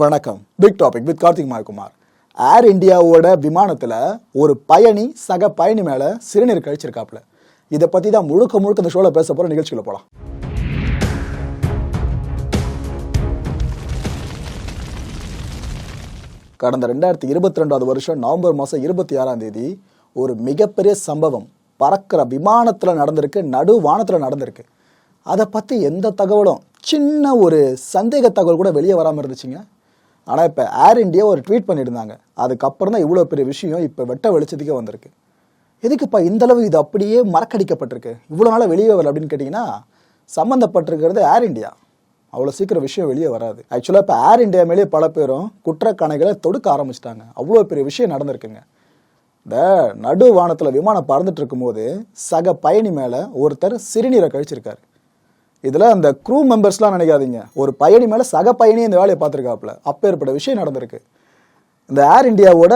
வணக்கம். Big topic with Karthik Mayakumar air இந்தியாவோட விமானத்தில் ஒரு பயணி சக பயணி மேலே சிறுநீர் கழிச்சிருக்காப்புல. இதை பற்றி தான் முழுக்க முழுக்க இந்த ஷோவில் பேச போகிற நிகழ்ச்சிகளை போகலாம் கடந்த ரெண்டாயிரத்தி இருபத்தி ரெண்டாவது வருஷம் நவம்பர் மாதம் இருபத்தி ஆறாம் தேதி ஒரு மிகப்பெரிய சம்பவம் பறக்கிற விமானத்தில் நடந்திருக்கு நடு வானத்தில் நடந்திருக்கு. அதை பற்றி எந்த தகவலும் சின்ன ஒரு சந்தேக தகவல் கூட வெளியே வராமல் இருந்துச்சுங்க. ஆனால் இப்போ ஏர் இண்டியா ஒரு ட்வீட் பண்ணியிருந்தாங்க. அதுக்கப்புறம் தான் இவ்வளோ பெரிய விஷயம் இப்போ வெட்ட வெளிச்சத்துக்கே வந்திருக்கு. எதுக்குப்பா இந்தளவு இது அப்படியே மறக்கடிக்கப்பட்டிருக்கு? இவ்வளோ நாளாக வெளியே வரல அப்படின்னு கேட்டிங்கன்னா சம்மந்தப்பட்டிருக்கிறது ஏர் இண்டியா அவ்வளோ சீக்கிரம் விஷயம் வெளியே வராது. ஆக்சுவலாக இப்போ ஏர் இந்தியா மேலேயே பல பேரும் குற்றக்கணைகளை தொடுக்க ஆரம்பிச்சிட்டாங்க. அவ்வளோ பெரிய விஷயம் நடந்திருக்குங்க. இந்த நடு வானத்தில் விமானம் பறந்துட்டு இருக்கும்போது சக பயணி மேலே ஒருத்தர் சிறுநீரை கழிச்சிருக்காரு. இதில் அந்த க்ரூ மெம்பர்ஸ்லாம் நினைக்காதீங்க. ஒரு பயணி மேலே சக பயணி இந்த வேலையை பார்த்துருக்காப்புல. அப்பேற்பட்ட விஷயம் நடந்திருக்கு. இந்த ஏர் இந்தியாவோட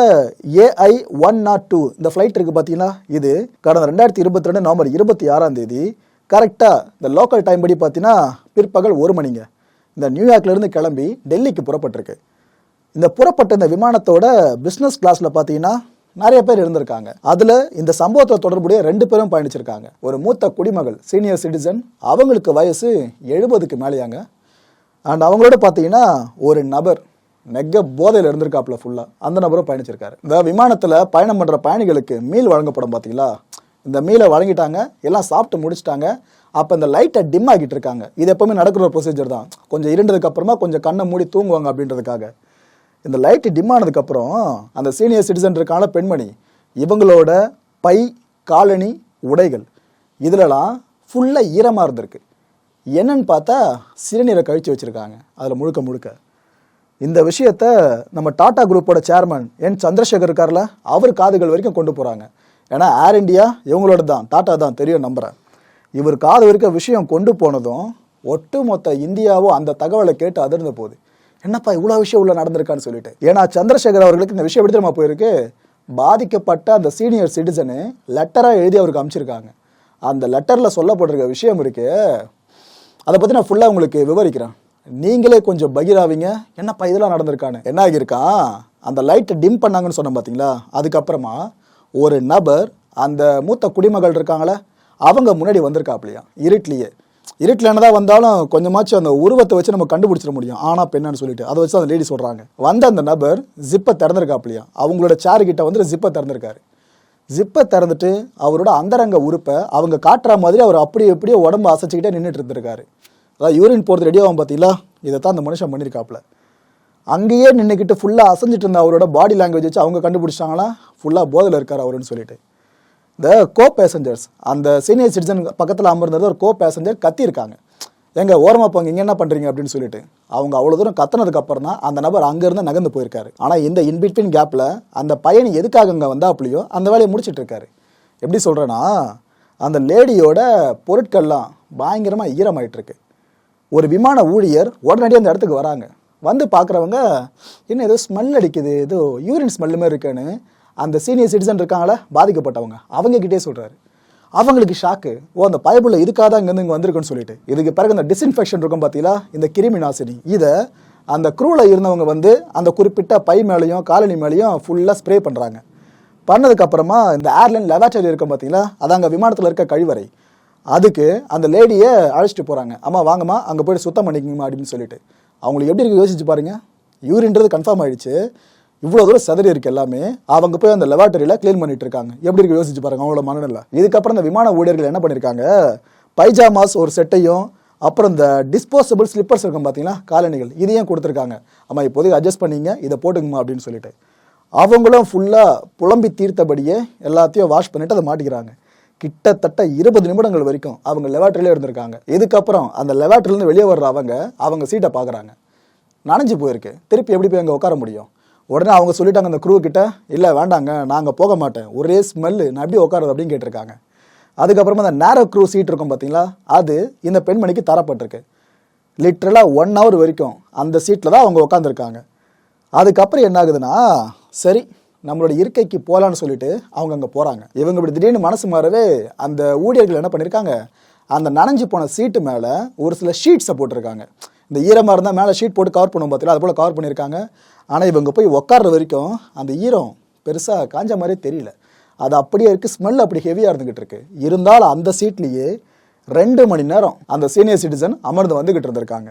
ஏஐ ஒன் நாட் டூ இந்த ஃப்ளைட் இருக்குது பார்த்தீங்கன்னா இது கடந்த ரெண்டாயிரத்தி இருபத்தி ரெண்டு நவம்பர் இருபத்தி ஆறாம் தேதி கரெக்டாக இந்த லோக்கல் டைம் படி பார்த்தீங்கன்னா பிற்பகல் ஒரு மணிங்க. இந்த நியூயார்க்லேருந்து கிளம்பி டெல்லிக்கு புறப்பட்டிருக்கு. இந்த புறப்பட்ட இந்த விமானத்தோட பிஸ்னஸ் கிளாஸில் பார்த்தீங்கன்னா நிறைய பேர் இருந்திருக்காங்க. அதில் இந்த சம்பவத்தில் தொடர்புடைய ரெண்டு பேரும் பயணிச்சிருக்காங்க. ஒரு மூத்த குடிமகள் சீனியர் சிட்டிசன் அவங்களுக்கு வயசு எழுபதுக்கு மேலேயாங்க. அண்ட் அவங்களோட பார்த்தீங்கன்னா ஒரு நபர் நெக்க போதையில் இருந்திருக்காப்புல ஃபுல்லாக அந்த நபரும் பயணிச்சிருக்காரு. இந்த விமானத்தில் பயணம் பண்ணுற பயணிகளுக்கு மீல் வழங்கப்படும் பார்த்தீங்களா? இந்த மீலை வழங்கிட்டாங்க. எல்லாம் சாப்பிட்டு முடிச்சிட்டாங்க. அப்போ இந்த லைட்டை டிம் ஆகிட்டு இருக்காங்க. இது எப்பவுமே நடக்கிற ஒரு ப்ரொசீஜர் தான். கொஞ்சம் இருண்டதுக்கு அப்புறமா கொஞ்சம் கண்ணை மூடி தூங்குவாங்க அப்படின்றதுக்காக. இந்த லைட்டு டிம் ஆனதுக்கப்புறம் அந்த சீனியர் சிட்டிசன் இருக்கான பெண்மணி இவங்களோட பை காலனி உடைகள் இதிலலாம் ஃபுல்லாக ஈரமாக இருந்திருக்கு. என்னன்னு பார்த்தா சிறுநீரை கழிச்சு வச்சுருக்காங்க. அதில் முழுக்க முழுக்க. இந்த விஷயத்த நம்ம டாடா குரூப்போட சேர்மன் என் சந்திரசேகர் இருக்கார்ல அவர் காதுகள் வரைக்கும் கொண்டு போகிறாங்க ஏன்னா ஏர் இண்டியா இவங்களோட தான் டாடா தான் தெரியும் நம்புகிறேன் இவர் காது வரைக்கும் விஷயம் கொண்டு போனதும் ஒட்டுமொத்த இந்தியாவும் அந்த தகவலை கேட்டு அதிர்ந்து போகுது. என்னப்பா இவ்வளோ விஷயம் உள்ள நடந்திருக்கான்னு சொல்லிட்டு. ஏன்னா சந்திரசேகர் அவர்களுக்கு இந்த விஷயம் எப்படி தெரியுமா போயிருக்கு? பாதிக்கப்பட்ட அந்த சீனியர் சிட்டிசனு லெட்டராக எழுதி அவருக்கு அமைச்சிருக்காங்க. அந்த லெட்டரில் சொல்லப்பட்டிருக்க விஷயம் இருக்கு அதை பற்றி நான் ஃபுல்லாக உங்களுக்கு விவரிக்கிறேன். நீங்களே கொஞ்சம் பகிராவீங்க. என்னப்பா இதெல்லாம் நடந்திருக்கான்னு? என்ன ஆகியிருக்கான் அந்த லைட்டை டிம் பண்ணாங்கன்னு சொன்னேன் பார்த்தீங்களா அதுக்கப்புறமா ஒரு நபர் அந்த மூத்த குடிமகள் இருக்காங்களே அவங்க முன்னாடி வந்திருக்காப்லையா? இருட்லேயே இருட்டில் என்னதான் வந்தாலும் கொஞ்சமாச்சும் அந்த உருவத்தை வச்சு நம்ம கண்டுபிடிச்சிட முடியும். ஆனா பெண்ணான்னு சொல்லிட்டு. அதை வச்சு அந்த லேடி சொல்கிறாங்க வந்த அந்த நபர் ஜிப்பை திறந்திருக்காப்லையா அவங்களோட சேரு கிட்ட வந்து ஜிப்பை திறந்திருக்காரு. ஜிப்பை திறந்துட்டு அவரோட அந்தரங்க உறுப்பை அவங்க காட்டுற மாதிரி அவர் அப்படியே எப்படியோ உடம்பு அசைச்சிக்கிட்டே நின்றுட்டு இருந்திருக்காரு. அதாவது யூரின் போகிறது ரெடியாகும் பார்த்தீங்களா இதை தான் அந்த மனுஷன் பண்ணியிருக்காப்புல அங்கேயே நின்றுக்கிட்டு ஃபுல்லாக அசைஞ்சிட்டு இருந்த அவரோட பாடி லாங்குவேஜ் வச்சு அவங்க கண்டுபிடிச்சாங்களா ஃபுல்லாக போதில் இருக்கார் அவருன்னு சொல்லிட்டு. இந்த கோ பேசஞ்சர்ஸ் அந்த சீனியர் சிட்டிசன் பக்கத்தில் அமர்ந்தது ஒரு கோ பேசஞ்சர் கத்தியிருக்காங்க. எங்க ஓரமாக போங்க இங்கே என்ன பண்ணுறீங்க அப்படின்னு சொல்லிட்டு. அவங்க அவ்வளோ தூரம் கத்துனதுக்கு அப்புறம் தான் அந்த நபர் அங்கேருந்து நகர்ந்து போயிருக்காரு. ஆனால் இந்த இன்பிட்வீன் கேப்பில் அந்த பயணி எதுக்காக அங்கே வந்தாப்புலையோ அந்த வேலையை முடிச்சிட்டு இருக்காரு. எப்படி சொல்கிறேன்னா அந்த லேடியோட பொருட்கள்லாம் பயங்கரமாக ஈரமாயிட்டிருக்கு. ஒரு விமான ஊழியர் உடனடியாக அந்த இடத்துக்கு வராங்க. வந்து பார்க்குறவங்க என்ன ஏதோ ஸ்மெல் அடிக்குது ஏதோ யூரின் ஸ்மெல்லுமே மாதிரி இருக்குன்னு. அந்த சீனியர் சிட்டிசன் இருக்காங்களே பாதிக்கப்பட்டவங்க. அவங்க கிட்டே சொல்கிறாரு அவங்களுக்கு ஷாக்கு ஓ அந்த பைபிளில் இதுக்காக தான் இங்கேருந்து இங்கே வந்திருக்குன்னு சொல்லிட்டு. இதுக்கு பிறகு இந்த டிஸ்இன்ஃபெக்ஷன் இருக்கும் பார்த்தீங்களா இந்த கிருமி நாசினி. இதை அந்த க்ரூவில் இருந்தவங்க வந்து அந்த குறிப்பிட்ட பை மேலேயும் காலனி மேலேயும் ஃபுல்லாக ஸ்ப்ரே பண்ணுறாங்க பண்ணதுக்கப்புறமா இந்த ஏர்லைன் லெவாட்டரி இருக்கும் பார்த்தீங்களா அது அங்கே விமானத்தில் இருக்க கழிவறை. அதுக்கு அந்த லேடியை அழைச்சிட்டு போகிறாங்க அம்மா வாங்கம்மா அங்கே போய்ட்டு சுத்தம் பண்ணிக்கங்கம்மா அப்படின்னு சொல்லிட்டு. அவங்களுக்கு எப்படி இருக்கு யோசிச்சு பாருங்கள் யூரின்றது கன்ஃபார்ம் ஆகிடுச்சு இவ்வளோ தூரம் சதறி இருக்கு எல்லாமே அவங்க போய் அந்த லெவாட்டரியில் க்ளீன் பண்ணிட்டு இருக்காங்க. எப்படி இருக்கு யோசிச்சு பாருங்க அவங்களோட மனநிலை. இதுக்கப்புறம் இந்த விமான ஊழியர்கள் என்ன பண்ணியிருக்காங்க பைஜாமாஸ் ஒரு செட்டையும் அப்புறம் இந்த டிஸ்போசபிள் ஸ்லிப்பர்ஸ் இருக்கும் பார்த்தீங்களா காலணிகள். இதையும் கொடுத்துருக்காங்க? ஆமாம் இப்போதைக்கு அட்ஜஸ்ட் பண்ணீங்க இதை போட்டுக்குமா அப்படின்னு சொல்லிட்டு. அவங்களும் ஃபுல்லாக புலம்பி தீர்த்தபடியே எல்லாத்தையும் வாஷ் பண்ணிட்டு அதை மாட்டிக்கிறாங்க. கிட்டத்தட்ட இருபது நிமிடங்கள் வரைக்கும் அவங்க லெவாட்ரிலே இருந்திருக்காங்க. இதுக்கப்புறம் அந்த லெவாட்டரிலேருந்து வெளியே வர்ற அவங்க அவங்க சீட்டை பார்க்குறாங்க நனைஞ்சு போயிருக்கு. திருப்பி எப்படி போய் அங்கே உட்கார முடியும்? உடனே அவங்க சொல்லிட்டாங்க அந்த க்ரூ கிட்ட இல்லை வேண்டாங்க நாங்கள் போக மாட்டேன். ஒரே ஸ்மெல்லு நான் எப்படி உட்காருது அப்படின்னு கேட்டிருக்காங்க. அதுக்கப்புறமா அந்த நேரோ க்ரூ சீட் இருக்கும் பார்த்தீங்களா அது இந்த பெண்மணிக்கு தரப்பட்டிருக்கு. லிட்ரலாக ஒன் ஹவர் வரைக்கும் அந்த சீட்டில் தான் அவங்க உட்காந்துருக்காங்க அதுக்கப்புறம் என்ன ஆகுதுன்னா சரி நம்மளோட இருக்கைக்கு போகலான்னு சொல்லிட்டு அவங்க அங்கே போகிறாங்க இவங்க இப்படி திடீர்னு மனசு மாறவே அந்த ஊழியர்கள் என்ன பண்ணியிருக்காங்க அந்த நனைஞ்சு போன சீட்டு மேலே ஒரு சில ஷீட்ஸை போட்டிருக்காங்க. இந்த ஈரமாக இருந்தால் மேலே ஷீட் போட்டு கவர் பண்ணுவோம் பார்த்தீங்களா அது போல் கவர் பண்ணியிருக்காங்க. ஆனால் இவங்க போய் உட்கார்ற வரைக்கும் அந்த ஈரம் பெருசாக காஞ்ச மாதிரியே தெரியல. அது அப்படியே இருக்குது ஸ்மெல் அப்படி ஹெவியாக இருந்துகிட்டு இருக்குது இருந்தாலும் அந்த சீட்லேயே ரெண்டு மணி நேரம் அந்த சீனியர் சிட்டிசன் அமர்ந்து வந்துக்கிட்டு இருந்திருக்காங்க.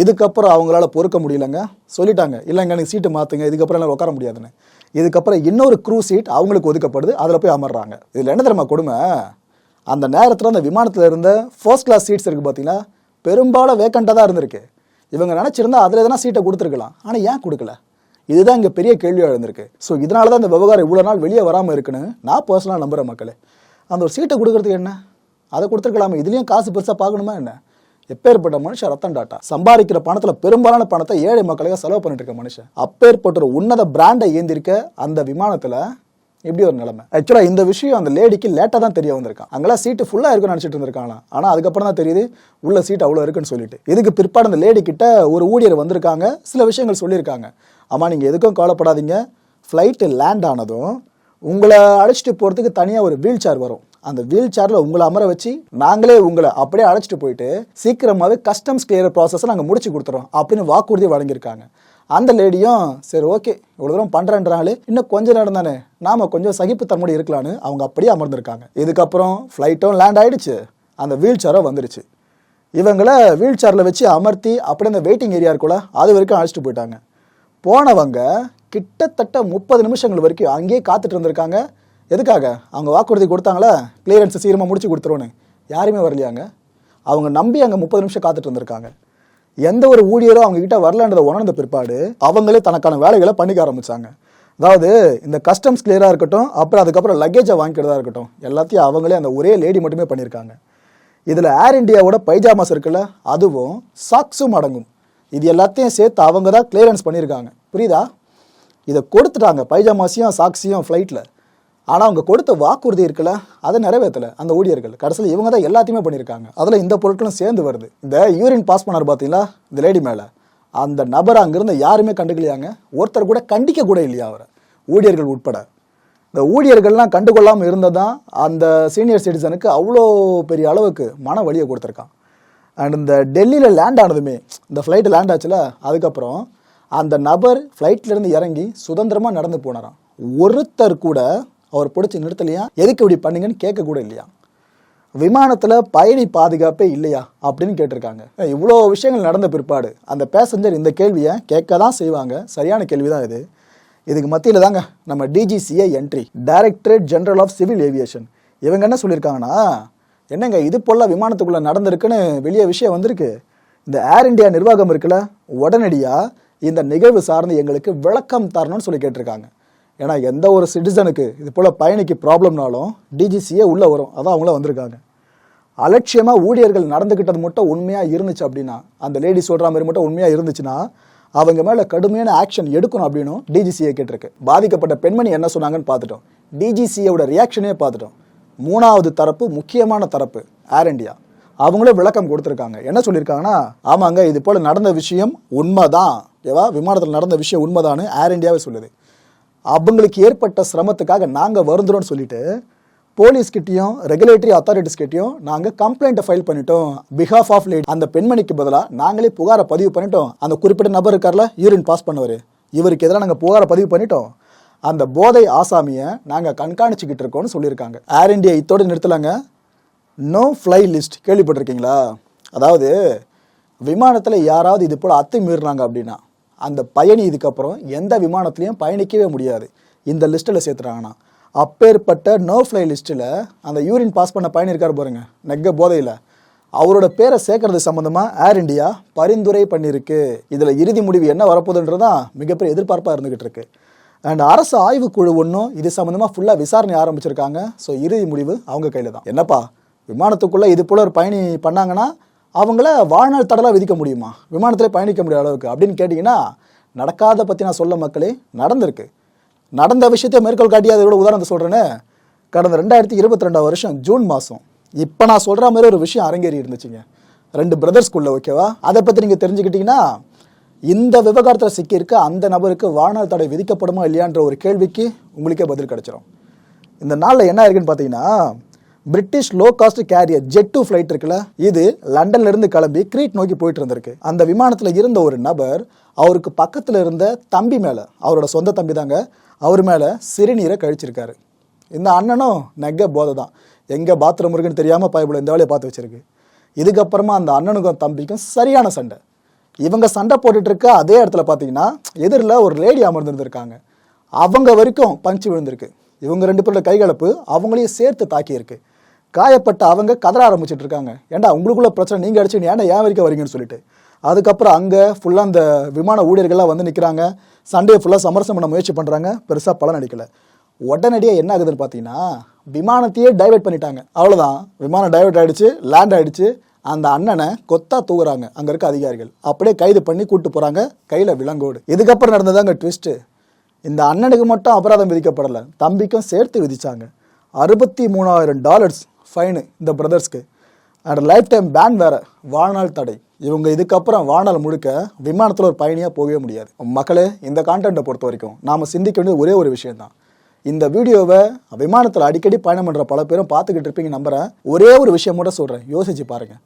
இதுக்கப்புறம் அவங்களால பொறுக்க முடியலங்க. சொல்லிட்டாங்க இல்லைங்க எனக்கு சீட்டு மாற்றுங்க இதுக்கப்புறம் எல்லாம் உட்கார முடியாதுன்னு. இதுக்கப்புறம் இன்னொரு க்ரூ சீட் அவங்களுக்கு ஒதுக்கப்படுது. அதில் போய் அமர்றாங்க. இதில் என்ன தெரியுமா கொடுமை? அந்த நேரத்தில் அந்த விமானத்தில் இருந்த ஃபர்ஸ்ட் கிளாஸ் சீட்ஸ் இருக்குது பார்த்தீங்கன்னா பெரும்பாலும் வேக்கண்ட்டாக தான் இருந்திருக்கு. இவங்க நினச்சிருந்தா அதில் எதனா சீட்டை கொடுத்துருக்கலாம். ஆனால் ஏன் கொடுக்கல? இதுதான் இங்கே பெரிய கேள்வியாக இருந்திருக்கு. ஸோ இதனால தான் இந்த விவகாரம் இவ்வளோ நாள் வெளியே வராமல் இருக்குன்னு நான் பர்சனலாக நம்புகிறேன் மக்களே. அந்த ஒரு சீட்டை கொடுக்கறதுக்கு என்ன? அதை கொடுத்துருக்கலாமே. இதுலேயும் காசு பெருசாக பார்க்கணுமா என்ன? எப்பேற்பட்ட மனுஷன் ரத்தன் டாட்டா. சம்பாதிக்கிற பணத்துல பெரும்பாலான பணத்தை ஏழை மக்களுக்கு செலவு பண்ணிட்டு இருக்க மனுஷன். அப்பேற்பட்ட ஒரு உன்னத பிராண்டை ஏந்திருக்க அந்த விமானத்துல இப்படி ஒரு நிலைமை. ஆக்சுவலா இந்த விஷயம் அந்த லேடிக்கு லேட்டா தான் தெரிய வந்திருக்கான். அங்கெல்லாம் சீட்டு ஃபுல்லா இருக்குன்னு நினைச்சிட்டு இருந்திருக்காங்களாம். ஆனா அதுக்கப்புறம் தான் தெரியுது உள்ள சீட் அவ்வளவு இருக்குன்னு சொல்லிட்டு. இதுக்கு பிற்பாடு அந்த லேடி கிட்ட ஒரு ஊழியர் வந்திருக்காங்க சில விஷயங்கள் சொல்லியிருக்காங்க. ஆமா நீங்க எதுக்கும் கவலைப்படாதீங்க. ஃப்ளைட்டு லேண்ட் ஆனதும் உங்களை அழைச்சிட்டு போறதுக்கு தனியா ஒரு வீல் சேர் வரும். அந்த வீல் சேர்ல உங்களை அமர வச்சு நாங்களே உங்களை அப்படியே அழைச்சிட்டு போயிட்டு சீக்கிரமாவே கஸ்டம்ஸ் கிளியர் ப்ராசஸ் நாங்கள் முடிச்சு கொடுத்துறோம் அப்படின்னு வாக்குறுதி வழங்கியிருக்காங்க. அந்த லேடியும் சரி ஓகே இவ்வளோ தூரம் பண்ணுறேன்றாங்களே இன்னும் கொஞ்சம் நேரம் தானே நாம் கொஞ்சம் சகிப்புத்தன்மையோடு இருக்கலான்னு அவங்க அப்படியே அமர்ந்திருக்காங்க. இதுக்கப்புறம் ஃப்ளைட்டும் லேண்ட் ஆகிடுச்சு அந்த வீல் சேரும் வந்துருச்சு. இவங்கள வீல் சேரில் வச்சு அமர்த்தி அப்படியே அந்த வெயிட்டிங் ஏரியா இருக்குல்ல அது வரைக்கும் அழைச்சிட்டு போயிட்டாங்க. போனவங்க கிட்டத்தட்ட முப்பது நிமிஷங்கள் வரைக்கும் அங்கேயே காத்துட்டு இருந்திருக்காங்க. எதுக்காக? அவங்க வாக்குறுதி கொடுத்தாங்களா? கிளியரன்ஸை சீக்கிரமாக முடிச்சு கொடுத்துருவோன்னு. யாருமே வரலையாங்க. அவங்க நம்பி அங்கே முப்பது நிமிஷம் காத்துட்டு இருந்திருக்காங்க. எந்த ஒரு ஊழியரும் அவங்க கிட்ட வரலன்றதை உணர்ந்த பிற்பாடு அவங்களே தனக்கான வேலைகளை பண்ணிக்க ஆரம்பிச்சாங்க. அதாவது இந்த கஸ்டம்ஸ் கிளியராக இருக்கட்டும் அப்புறம் அதுக்கப்புறம் லக்கேஜை வாங்கிக்கிறதா இருக்கட்டும் எல்லாத்தையும் அவங்களே அந்த ஒரே லேடி மட்டுமே பண்ணியிருக்காங்க. இதில் ஏர் இந்தியாவோட பைஜாமாஸ் இருக்குல்ல அதுவும் சாக்ஸும் அடங்கும். இது எல்லாத்தையும் சேர்த்து அவங்க தான் கிளியரன்ஸ் பண்ணியிருக்காங்க. புரியுதா? இதை கொடுத்துட்டாங்க பைஜாமாஸையும் சாக்ஸையும் ஃப்ளைட்டில் ஆனால் அவங்க கொடுத்த வாக்குறுதி இருக்குல்ல அதை நிறைவேற்றலை அந்த ஊழியர்கள் கடைசியில் இவங்க தான் எல்லாத்தையுமே பண்ணியிருக்காங்க. அதில் இந்த பொருட்களும் சேர்ந்து வருது. இந்த யூரின் பாஸ் பண்ணார் பார்த்தீங்களா இந்த லேடி மேலே. அந்த நபர் அங்கிருந்து யாருமே கண்டுக்கலையாங்க. ஒருத்தர் கூட கண்டிக்க கூட இல்லையா அவரை. ஊழியர்கள் உட்பட. இந்த ஊழியர்கள்லாம் கண்டுகொள்ளாமல் இருந்ததான் அந்த சீனியர் சிட்டிசனுக்கு அவ்வளோ பெரிய அளவுக்கு மன வழியை கொடுத்துருக்கான். அண்ட் இந்த டெல்லியில் லேண்ட் ஆனதுமே இந்த ஃப்ளைட்டு லேண்ட் ஆச்சுல அதுக்கப்புறம் அந்த நபர் ஃப்ளைட்லேருந்து இறங்கி சுதந்திரமாக நடந்து போனாராம். ஒருத்தர் கூட அவர் பிடிச்சி நிறுத்தலையா? எதுக்கு இப்படி பண்ணீங்கன்னு கேட்க கூட இல்லையா? விமானத்தில் பயணி பாதுகாப்பே இல்லையா? அப்படின்னு கேட்டிருக்காங்க. இவ்வளோ விஷயங்கள் நடந்த பிற்பாடு அந்த பேசஞ்சர் இந்த கேள்வியை கேட்க தான் செய்வாங்க. சரியான கேள்வி தான் இது. இதுக்கு மத்தியில் தாங்க நம்ம DGCA entry directorate general of civil aviation இவங்க என்ன சொல்லியிருக்காங்கன்னா என்னங்க இது போல விமானத்துக்குள்ளே நடந்திருக்குன்னு வெளியே விஷயம் வந்திருக்கு. இந்த ஏர் இண்டியா நிர்வாகம் இருக்குல்ல உடனடியாக இந்த நிகழ்வு சார்ந்து எங்களுக்கு விளக்கம் தரணும்னு சொல்லி கேட்டிருக்காங்க. ஏன்னா எந்த ஒரு சிட்டிசனுக்கு இது போல் பயணிக்கு ப்ராப்ளம்னாலும் டிஜிசியே உள்ளே வரும். அதான் அவங்கள வந்திருக்காங்க. அலட்சியமாக ஊழியர்கள் நடந்துக்கிட்டது மட்டும் உண்மையாக இருந்துச்சு அப்படின்னா அந்த லேடி சொல்கிற மாதிரி மட்டும் உண்மையாக இருந்துச்சுன்னா அவங்க மேலே கடுமையான ஆக்ஷன் எடுக்கணும் அப்படின்னும் டிஜிசிஏ கேட்டிருக்கு. பாதிக்கப்பட்ட பெண்மணி என்ன சொன்னாங்கன்னு பார்த்துட்டோம். டிஜிசியோட ரியாக்ஷனே பார்த்துட்டோம். மூணாவது தரப்பு முக்கியமான தரப்பு ஏர் இண்டியா அவங்களே விளக்கம் கொடுத்துருக்காங்க. என்ன சொல்லியிருக்காங்கன்னா ஆமாங்க இது போல் நடந்த விஷயம் உண்மைதான். ஏவா விமானத்தில் நடந்த விஷயம் உண்மைதான்னு ஏர் இண்டியாவே சொல்லுது. அவங்களுக்கு ஏற்பட்ட சிரமத்துக்காக நாங்கள் வருந்துறோம்னு சொல்லிட்டு போலீஸ்கிட்டையும் ரெகுலேட்டரி அத்தாரிட்டிஸ்கிட்டையும் நாங்கள் கம்ப்ளைண்ட்டை ஃபைல் பண்ணிட்டோம். பிஹாஃப் ஆஃப் லேடி அந்த பெண்மணிக்கு பதிலாக நாங்களே புகாரை பதிவு பண்ணிட்டோம். அந்த குறிப்பிட்ட நபர் இருக்கார்ல யூரின் பாஸ் பண்ணவர். இவருக்கு எதிராக நாங்கள் புகாரை பதிவு பண்ணிட்டோம். அந்த போதை ஆசாமியை நாங்கள் கண்காணிச்சுக்கிட்டு இருக்கோம்னு சொல்லியிருக்காங்க. ஏர் இண்டியா இத்தோடு நிறுத்தலாங்க. நோ ஃப்ளை லிஸ்ட் கேள்விப்பட்டிருக்கீங்களா? அதாவது விமானத்தில் யாராவது இது போல் அத்து மீறினாங்க அப்படின்னா அந்த பயணி இதுக்கப்புறம் எந்த விமானத்துலேயும் பயணிக்கவே முடியாது. இந்த லிஸ்ட்டில் சேர்த்துறாங்கன்னா அப்பேற்பட்ட நோ ஃப்ளை லிஸ்ட்டில் அந்த யூரின் பாஸ் பண்ண பயணி இருக்கார் பாருங்க நெக்க போதையில். அவரோட பேரை சேர்க்கறது சம்மந்தமாக ஏர் இண்டியா பரிந்துரை பண்ணியிருக்கு. இதில் இறுதி முடிவு என்ன வரப்போகுதுன்றது தான் மிகப்பெரிய எதிர்பார்ப்பாக இருந்துகிட்டு இருக்கு. அண்ட் அரசு ஆய்வுக்குழு ஒன்றும் இது சம்மந்தமாக ஃபுல்லாக விசாரணை ஆரம்பிச்சிருக்காங்க. ஸோ இறுதி முடிவு அவங்க கையில் தான் என்னப்பா விமானத்துக்குள்ளே இது போல் ஒரு பயணி பண்ணாங்கன்னா அவங்கள வாழ்நாள் தடலாக விதிக்க முடியுமா? விமானத்திலே பயணிக்க முடியாத அளவுக்கு. அப்படின்னு கேட்டிங்கன்னா நடக்காத பற்றி நான் சொல்ல மக்களே நடந்திருக்கு. நடந்த விஷயத்தை மேற்கோள் காட்டி அதோட உதாரணத்தை சொல்கிறேன்னு கடந்த ரெண்டாயிரத்தி இருபத்தி ரெண்டாவது வருஷம் ஜூன் மாதம் இப்போ நான் சொல்கிற மாதிரி ஒரு விஷயம் அரங்கேறி இருந்துச்சுங்க. ரெண்டு பிரதர்ஸ்குள்ளே ஓகேவா அதை பற்றி நீங்கள் தெரிஞ்சுக்கிட்டிங்கன்னா இந்த விவகாரத்தில் சிக்கியிருக்க அந்த நபருக்கு வாழ்நாள் தடை விதிக்கப்படுமா இல்லையான்ற ஒரு கேள்விக்கு உங்களுக்கே பதில் கிடைச்சிரும். இந்த நாளில் என்ன இருக்குன்னு பார்த்தீங்கன்னா British low cost carrier jet two flight இருக்குல்ல? இது லண்டன்ல இருந்து கிளம்பி கிரீட் நோக்கி போயிட்டு இருந்திருக்கு. அந்த விமானத்துல இருந்த ஒரு நபர் அவருக்கு பக்கத்துல இருந்த தம்பி மேல அவரோட சொந்த தம்பி தாங்க அவர் மேல சிறுநீரை கழிச்சிருக்காரு. இந்த அண்ணனும் நெக்க போதை தான் எங்க பாத்ரூம் இருக்குன்னு தெரியாம பயப்பட இந்த வேலையை பார்த்து வச்சிருக்கு. இதுக்கப்புறமா அந்த அண்ணனுக்கும் தம்பிக்கும் சரியான சண்டை. இவங்க சண்டை போட்டுட்டு இருக்க அதே இடத்துல பார்த்தீங்கன்னா எதிரில் ஒரு லேடி அமர்ந்திருந்திருக்காங்க. அவங்க வரைக்கும் பஞ்சு விழுந்திருக்கு. இவங்க ரெண்டு பேரோட கைகலப்பு அவங்களையும் சேர்த்து தாக்கியிருக்கு. காயப்பட்ட அவங்க கதற ஆரம்பிச்சிட்டு இருக்காங்க ஏன்டா உங்களுக்குள்ள பிரச்சனை நீங்கள் அடிச்சு ஏன்டா ஏன் வரைக்கும் வரீங்கன்னு சொல்லிட்டு. அதுக்கப்புறம் அங்கே ஃபுல்லாக அந்த விமான ஊழியர்கள்லாம் வந்து நிற்கிறாங்க சண்டையை ஃபுல்லாக சமரசம் பண்ண முயற்சி பண்ணுறாங்க பெருசாக பலன் அடிக்கல. உடனடியாக என்ன ஆகுதுன்னு பார்த்தீங்கன்னா விமானத்தையே டைவர்ட் பண்ணிட்டாங்க. அவ்வளோதான் விமானம் டைவர்ட் ஆகிடுச்சு லேண்ட் ஆகிடுச்சு அந்த அண்ணனை கொத்தா தூக்குறாங்க. அங்கே இருக்க அதிகாரிகள். அப்படியே கைது பண்ணி கூட்டு போகிறாங்க கையில் விலங்கோடு. இதுக்கப்புறம் நடந்ததாங்க ட்விஸ்ட்டு இந்த அண்ணனுக்கு மட்டும் அபராதம் விதிக்கப்படலை. தம்பிக்கும் சேர்த்து விதித்தாங்க அறுபத்தி மூணாயிரம் டாலர்ஸ் ஃபைனு இந்த பிரதர்ஸ்க்கு அண்ட் லைஃப் டைம் பேன் வேற வாழ்நாள் தடை. இவங்க இதுக்கப்புறம் வாழ்நாள் முழுக்க விமானத்தில் ஒரு பயணியாக போகவே முடியாது. மக்களே இந்த கான்டென்ட்டை பொறுத்த வரைக்கும் நாம் சிந்திக்க வேண்டியது ஒரே ஒரு விஷயம்தான். இந்த வீடியோவை விமானத்தில் அடிக்கடி பயணம் பண்ணுற பல பேரும் பார்த்துக்கிட்டு இருப்பீங்க நம்புகிறேன் ஒரே ஒரு விஷயம் மட்டும் சொல்கிறேன் யோசிச்சு பாருங்கள்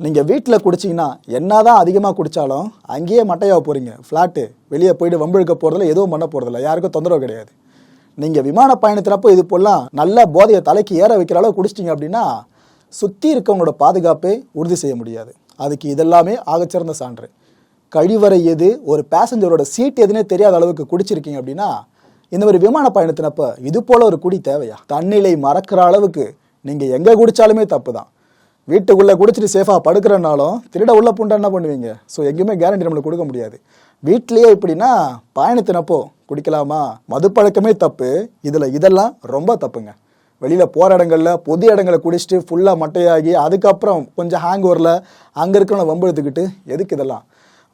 நீங்கள் வீட்டில் குடிச்சிங்கன்னா என்ன தான் அதிகமாக குடித்தாலும் அங்கேயே மட்டையாக போகிறீங்க ஃப்ளாட்டு வெளியே போயிட்டு வம்பிழுக்க போகிறதில்ல எதுவும் பண்ண போகிறதில்ல யாருக்கும் தொந்தரவு கிடையாது. நீங்கள் விமான பயணத்தினப்போ இது போலாம் நல்ல போதையை தலைக்கு ஏற வைக்கிற அளவு குடிச்சிட்டிங்க அப்படின்னா சுற்றி இருக்கவங்களோட பாதுகாப்பை உறுதி செய்ய முடியாது. அதுக்கு இதெல்லாமே ஆகச்சிறந்த சான்று. கழிவறை எது ஒரு பேசஞ்சரோட சீட் எதுனே தெரியாத அளவுக்கு குடிச்சிருக்கீங்க அப்படின்னா இந்த மாதிரி விமான பயணத்தினப்ப இது போல ஒரு குடி தேவையா? தண்ணிலை மறக்கிற அளவுக்கு நீங்கள் எங்கே குடிச்சாலுமே தப்பு தான் வீட்டுக்குள்ளே குடிச்சிட்டு சேஃபாக படுக்கிறனாலும் திருட உள்ள பூண்டா என்ன பண்ணுவீங்க? ஸோ எங்கேயுமே கேரண்டி நம்மளுக்கு கொடுக்க முடியாது. வீட்லேயே இப்படின்னா பயணத்தினப்போ குடிக்கலாமா? மது பழக்கமே தப்பு. இதில் இதெல்லாம் ரொம்ப தப்புங்க. வெளியில் போகிற இடங்கள்ல பொது இடங்களை குடிச்சிட்டு ஃபுல்லாக மட்டையாகி அதுக்கப்புறம் கொஞ்சம் ஹேங் ஓவரில் அங்கே இருக்கிறவங்க வம்பு எடுத்துக்கிட்டு எதுக்கு இதெல்லாம்?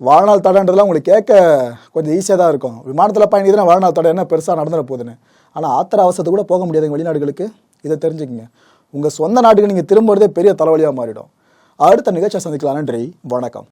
வாழ்நாள் தடைன்றதெல்லாம் உங்களுக்கு கேட்க கொஞ்சம் ஈஸியாக தான் இருக்கும். விமானத்தில் பயணிக்கிறதுனா வாழ்நாள் தடை என்ன பெருசாக நடந்துட போகுதுன்னு. ஆனால் ஆத்திர அவசரத்துக்கு கூட போக முடியாதுங்க வெளிநாடுகளுக்கு. இதை தெரிஞ்சுக்கங்க. உங்கள் சொந்த நாட்டுக்கு நீங்கள் திரும்புறதே பெரிய தலைவலியாக மாறிடும். அடுத்த நிகழ்ச்சியை சந்திக்கலாம். நன்றி. வணக்கம்.